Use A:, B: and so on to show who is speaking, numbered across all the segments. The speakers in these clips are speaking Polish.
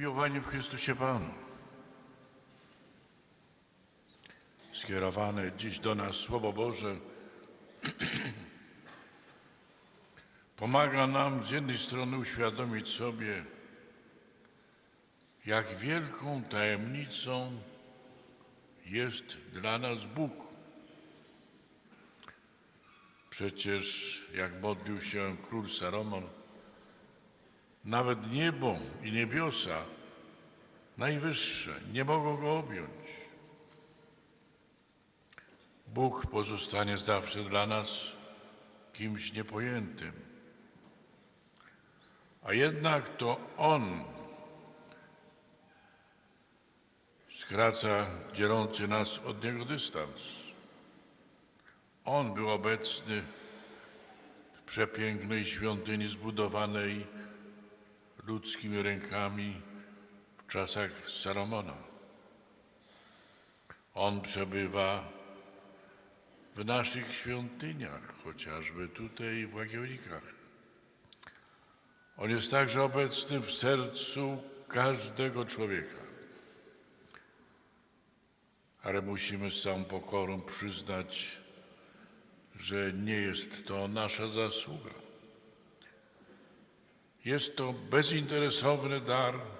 A: Umiłowani w Chrystusie Panu, skierowane dziś do nas Słowo Boże pomaga nam z jednej strony uświadomić sobie, jak wielką tajemnicą jest dla nas Bóg. Przecież, jak modlił się król Salomon, nawet niebo i niebiosa, najwyższe, nie mogą go objąć. Bóg pozostanie zawsze dla nas kimś niepojętym. A jednak to On skraca dzielący nas od Niego dystans. On był obecny w przepięknej świątyni zbudowanej ludzkimi rękami czasach Salomona. On przebywa w naszych świątyniach, chociażby tutaj w Łagiełnikach. On jest także obecny w sercu każdego człowieka. Ale musimy z całą pokorą przyznać, że nie jest to nasza zasługa. Jest to bezinteresowny dar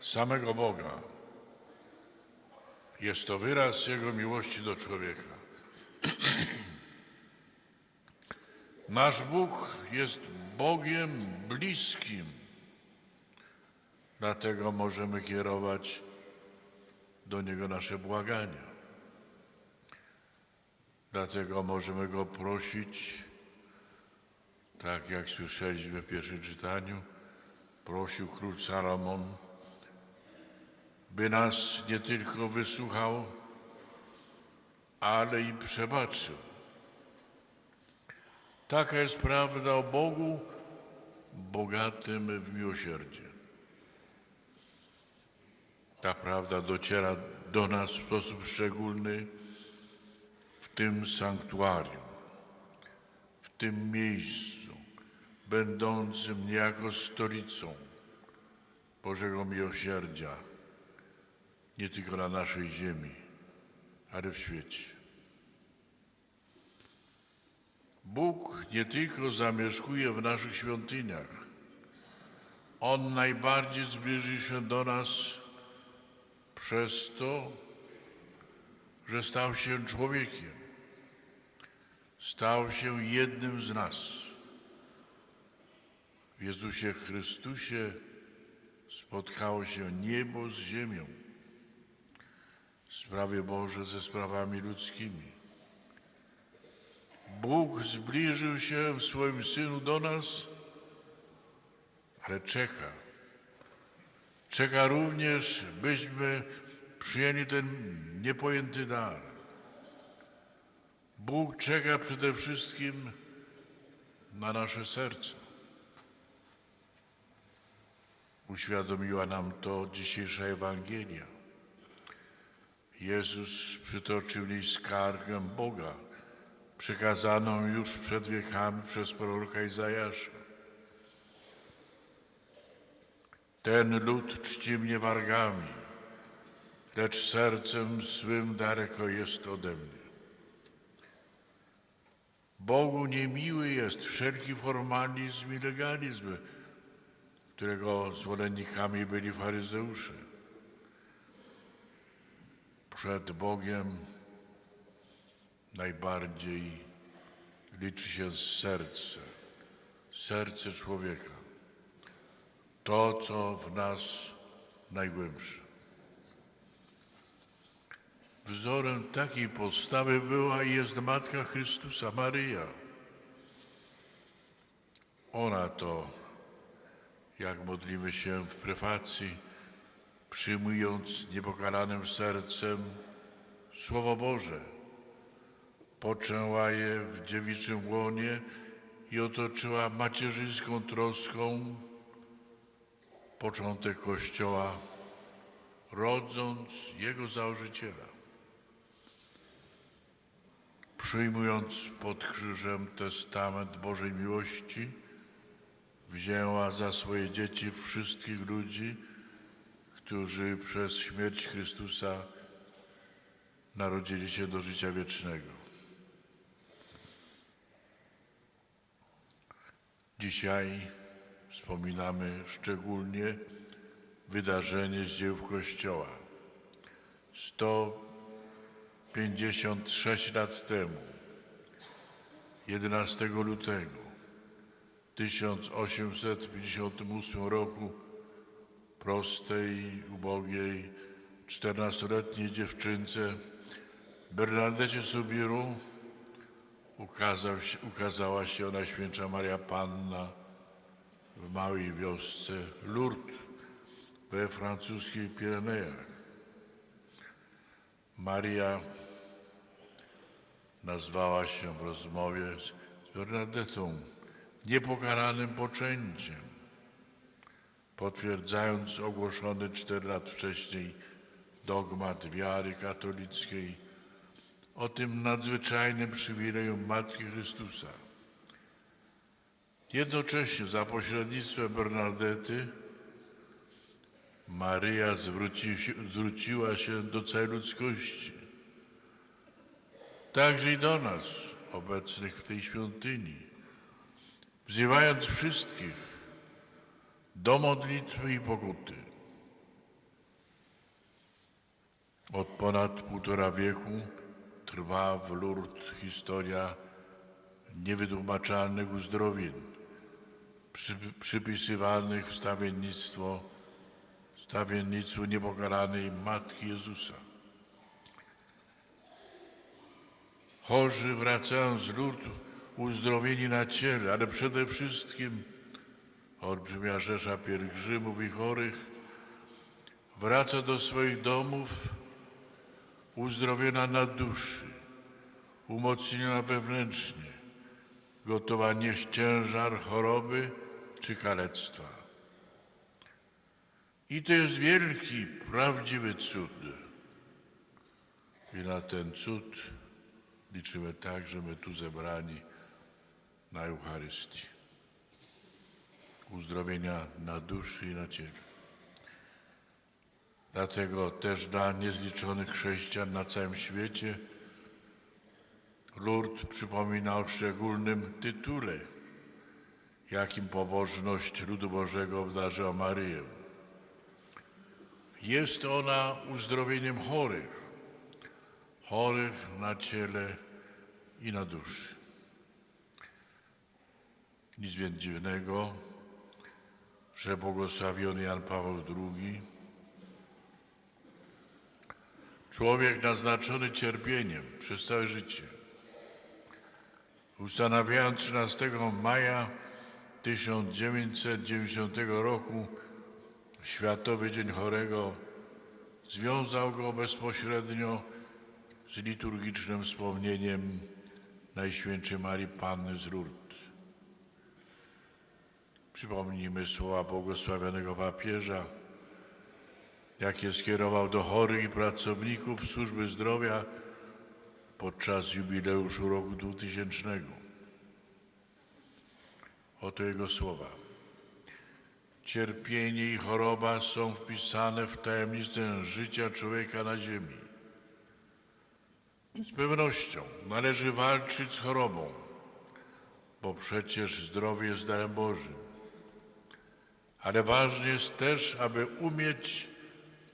A: samego Boga. Jest to wyraz Jego miłości do człowieka. Nasz Bóg jest Bogiem bliskim, dlatego możemy kierować do Niego nasze błagania. Dlatego możemy Go prosić, tak jak słyszeliśmy w pierwszym czytaniu, prosił król Salomon, by nas nie tylko wysłuchał, ale i przebaczył. Taka jest prawda o Bogu, bogatym w miłosierdzie. Ta prawda dociera do nas w sposób szczególny w tym sanktuarium, w tym miejscu, będącym niejako stolicą Bożego Miłosierdzia, nie tylko na naszej ziemi, ale w świecie. Bóg nie tylko zamieszkuje w naszych świątyniach, On najbardziej zbliży się do nas przez to, że stał się człowiekiem, stał się jednym z nas. W Jezusie Chrystusie spotkało się niebo z ziemią, sprawy Boże ze sprawami ludzkimi. Bóg zbliżył się w swoim Synu do nas, ale czeka. Czeka również, byśmy przyjęli ten niepojęty dar. Bóg czeka przede wszystkim na nasze serce. Uświadomiła nam to dzisiejsza Ewangelia. Jezus przytoczył jej skargę Boga, przekazaną już przed wiekami przez proroka Izajasza. Ten lud czci mnie wargami, lecz sercem swym daleko jest ode mnie. Bogu niemiły jest wszelki formalizm i legalizm, którego zwolennikami byli faryzeusze. Przed Bogiem najbardziej liczy się serce, serce człowieka. To, co w nas najgłębsze. Wzorem takiej postawy była i jest Matka Chrystusa, Maryja. Ona to, jak modlimy się w prefacji, przyjmując niepokalanym sercem Słowo Boże, poczęła je w dziewiczym łonie i otoczyła macierzyńską troską początek Kościoła, rodząc Jego założyciela. Przyjmując pod krzyżem testament Bożej miłości, wzięła za swoje dzieci wszystkich ludzi, którzy przez śmierć Chrystusa narodzili się do życia wiecznego. Dzisiaj wspominamy szczególnie wydarzenie z dzieł Kościoła. 156 lat temu, 11 lutego 1858 roku, prostej, ubogiej, 14-letniej dziewczynce Bernadecie Subiru ukazał się, ukazała się Najświętsza Maria Panna w małej wiosce Lourdes we francuskich Pirenejach. Maria nazwała się w rozmowie z Bernadetą niepokaranym poczęciem, potwierdzając ogłoszony cztery lat wcześniej dogmat wiary katolickiej o tym nadzwyczajnym przywileju Matki Chrystusa. Jednocześnie za pośrednictwem Bernadety Maryja zwróci zwróciła się do całej ludzkości, także i do nas, obecnych w tej świątyni, wzywając wszystkich do modlitwy i pokuty. Od ponad półtora wieku trwa w Lourdes historia niewytłumaczalnych uzdrowień, przy, przypisywanych wstawiennictwo, wstawiennictwu niepokalanej Matki Jezusa. Chorzy wracają z Lourdes uzdrowieni na ciele, ale przede wszystkim olbrzymia rzesza pielgrzymów i chorych wraca do swoich domów uzdrowiona na duszy, umocniona wewnętrznie, gotowa nieść ciężar choroby czy kalectwa. I to jest wielki, prawdziwy cud. I na ten cud liczymy także my tu zebrani na Eucharystii. Uzdrowienia na duszy i na ciele. Dlatego też dla niezliczonych chrześcijan na całym świecie Lourdes przypomina o szczególnym tytule, jakim pobożność ludu Bożego obdarzyła Maryję. Jest ona uzdrowieniem chorych, chorych na ciele i na duszy. Nic więc dziwnego, że błogosławiony Jan Paweł II Człowiek naznaczony cierpieniem przez całe życie. Ustanawiając 13 maja 1990 roku Światowy Dzień Chorego, związał go bezpośrednio z liturgicznym wspomnieniem Najświętszej Marii Panny z Lourdes. Przypomnijmy słowa błogosławionego papieża, jakie skierował do chorych i pracowników służby zdrowia podczas jubileuszu roku 2000. Oto jego słowa. Cierpienie i choroba są wpisane w tajemnicę życia człowieka na ziemi. Z pewnością należy walczyć z chorobą, bo przecież zdrowie jest darem Bożym. Ale ważne jest też, aby umieć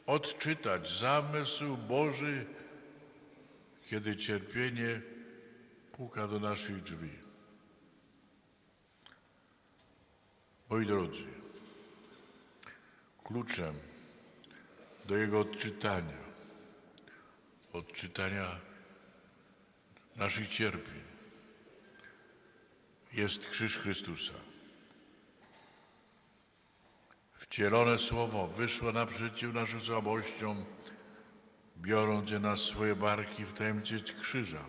A: odczytać zamysł Boży, kiedy cierpienie puka do naszych drzwi. Moi drodzy, kluczem do jego odczytania, odczytania naszych cierpień jest krzyż Chrystusa. Wcielone słowo wyszło naprzeciw naszym słabościom, biorąc je na swoje barki w tajemnicy krzyża.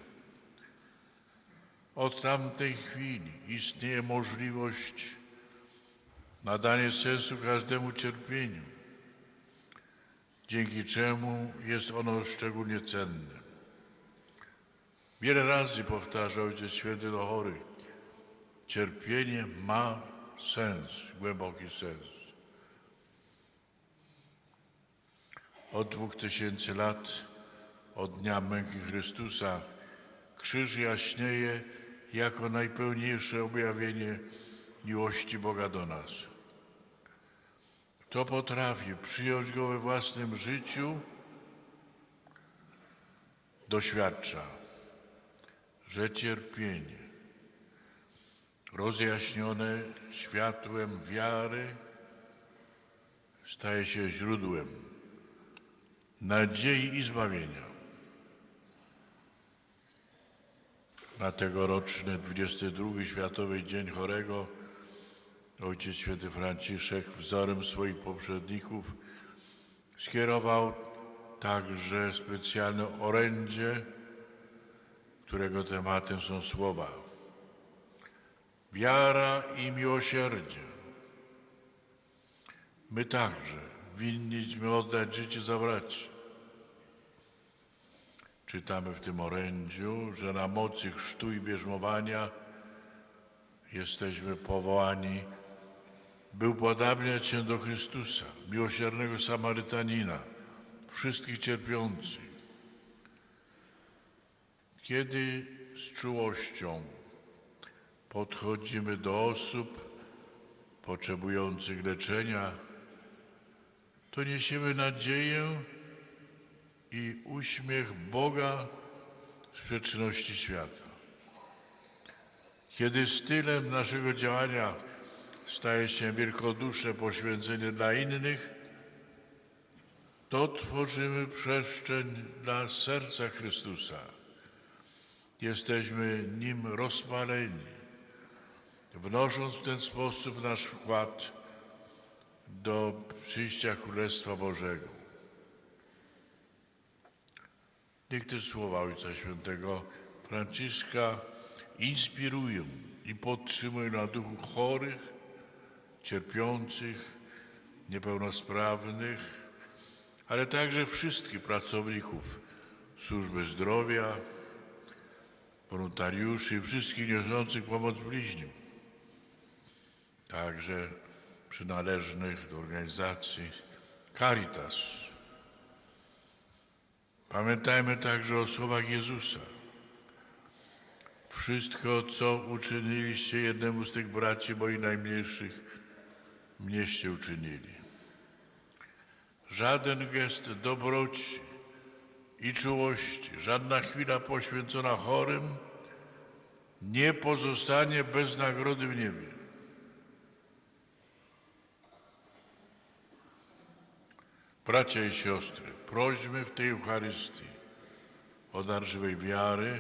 A: Od tamtej chwili istnieje możliwość nadania sensu każdemu cierpieniu, dzięki czemu jest ono szczególnie cenne. Wiele razy powtarzał Ojciec Święty do chorych, cierpienie ma sens, głęboki sens. Od dwóch tysięcy lat, od dnia męki Chrystusa, krzyż jaśnieje jako najpełniejsze objawienie miłości Boga do nas. Kto potrafi przyjąć Go we własnym życiu, doświadcza, że cierpienie rozjaśnione światłem wiary staje się źródłem nadziei i zbawienia. Na tegoroczny 22 Światowy Dzień Chorego Ojciec Święty Franciszek wzorem swoich poprzedników skierował także specjalne orędzie, którego tematem są słowa wiara i miłosierdzie. My także winniśmy oddać życie za braci. Czytamy w tym orędziu, że na mocy chrztu i bierzmowania jesteśmy powołani, by upodabniać się do Chrystusa, miłosiernego Samarytanina, wszystkich cierpiących. Kiedy z czułością podchodzimy do osób potrzebujących leczenia, to niesiemy nadzieję i uśmiech Boga w sprzeczności świata. Kiedy stylem naszego działania staje się wielkoduszne poświęcenie dla innych, to tworzymy przestrzeń dla serca Chrystusa. Jesteśmy nim rozpaleni, wnosząc w ten sposób nasz wkład do przyjścia Królestwa Bożego. Niech te słowa Ojca Świętego Franciszka inspirują i podtrzymują na duchu chorych, cierpiących, niepełnosprawnych, ale także wszystkich pracowników służby zdrowia, wolontariuszy wszystkich niosących pomoc bliźnim, także przynależnych do organizacji Caritas. Pamiętajmy także o słowach Jezusa. Wszystko, co uczyniliście jednemu z tych braci moich najmniejszych, mnieście uczynili. Żaden gest dobroci i czułości, żadna chwila poświęcona chorym nie pozostanie bez nagrody w niebie. Bracia i siostry, prośmy w tej Eucharystii o dar żywej wiary,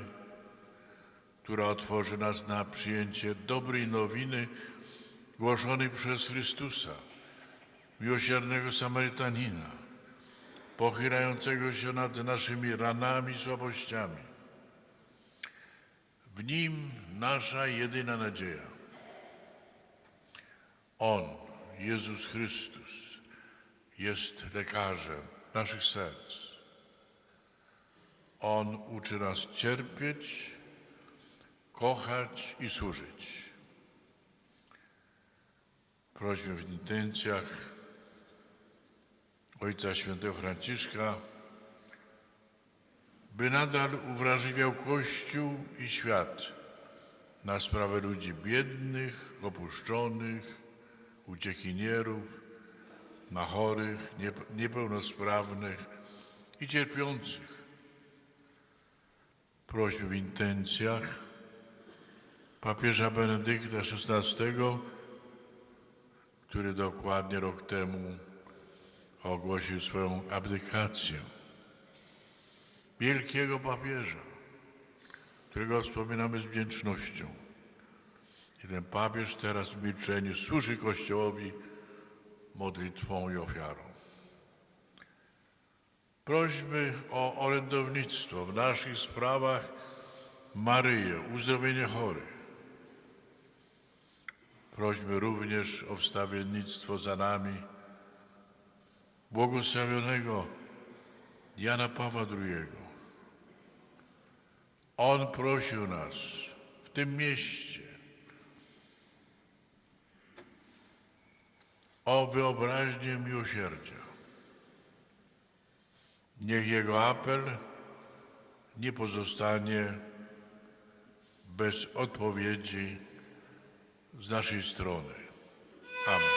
A: która otworzy nas na przyjęcie dobrej nowiny głoszonej przez Chrystusa, miłosiernego Samarytanina, pochylającego się nad naszymi ranami i słabościami. W nim nasza jedyna nadzieja. On, Jezus Chrystus, jest lekarzem naszych serc. On uczy nas cierpieć, kochać i służyć. Prośmy w intencjach Ojca Świętego Franciszka, by nadal uwrażliwiał Kościół i świat na sprawę ludzi biednych, opuszczonych, uciekinierów, na chorych, niepełnosprawnych i cierpiących. Prośmy w intencjach papieża Benedykta XVI, który dokładnie rok temu ogłosił swoją abdykację. Wielkiego papieża, którego wspominamy z wdzięcznością. I ten papież teraz w milczeniu służy Kościołowi modlitwą i ofiarą. Prośmy o orędownictwo w naszych sprawach Maryję, uzdrowienie chorych. Prośmy również o wstawiennictwo za nami błogosławionego Jana Pawła II. On prosił nas w tym mieście o wyobraźnię miłosierdzia. Niech Jego apel nie pozostanie bez odpowiedzi z naszej strony. Amen.